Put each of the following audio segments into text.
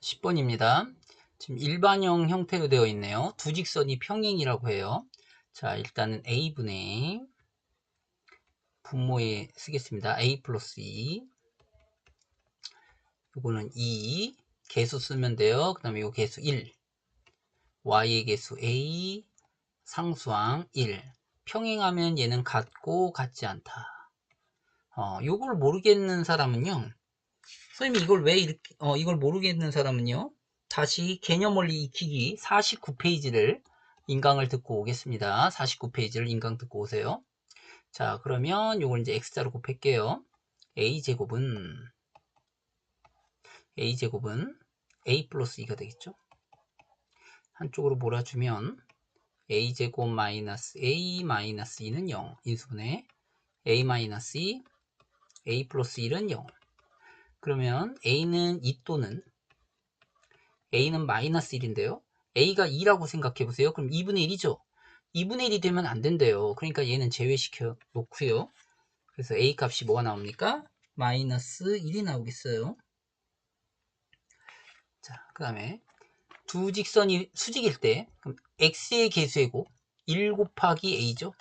10번입니다. 지금 일반형 형태로 되어 있네요. 두 직선이 평행이라고 해요. 자, 일단은 a분의 분모에 쓰겠습니다. a 플러스 2 요거는 2 개수 쓰면 돼요. 그 다음에 요 개수 1 y의 개수 a 상수항 1 평행하면 얘는 같고 같지 않다. 어, 요걸 모르겠는 사람은요. 선생님 이걸 왜 이렇게 어, 이걸 모르겠는 사람은요. 다시 개념 원리 익히기 49페이지를 인강을 듣고 오겠습니다. 49페이지를 인강 듣고 오세요. 자, 그러면 요걸 이제 x자로 곱할게요. a제곱은 a제곱은 a 플러스 2가 되겠죠. 한쪽으로 몰아주면 a제곱 마이너스 a 마이너스 2는 0 인수분해 a 마이너스 2 a 플러스 1은 0 그러면 a는 2 또는 a는 마이너스 1인데요. a가 2라고 생각해 보세요. 그럼 2분의 1이죠. 2분의 1이 되면 안 된대요. 그러니까 얘는 제외시켜 놓고요. 그래서 a 값이 뭐가 나옵니까? 마이너스 1이 나오겠어요. 자, 그 다음에 두 직선이 수직일 때 그럼 x의 개수의 곱1 곱하기 a죠.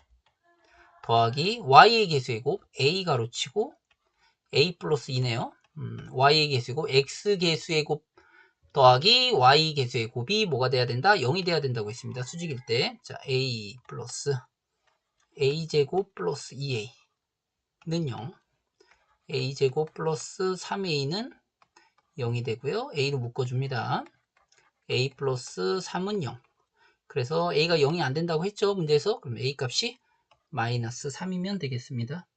더하기 y의 개수의 곱 a 가로치고 a 플러스 2네요. 음, y의 개수고 x 개수의 곱 더하기 y 개수의 곱이 뭐가 돼야 된다? 0이 돼야 된다고 했습니다. 수직일 때. 자, a 플러스 a제곱 플러스 2a는 0. a제곱 플러스 3a는 0이 되고요. a로 묶어줍니다. a 플러스 3은 0. 그래서 a가 0이 안 된다고 했죠. 문제에서. 그럼 a 값이 마이너스 3이면 되겠습니다.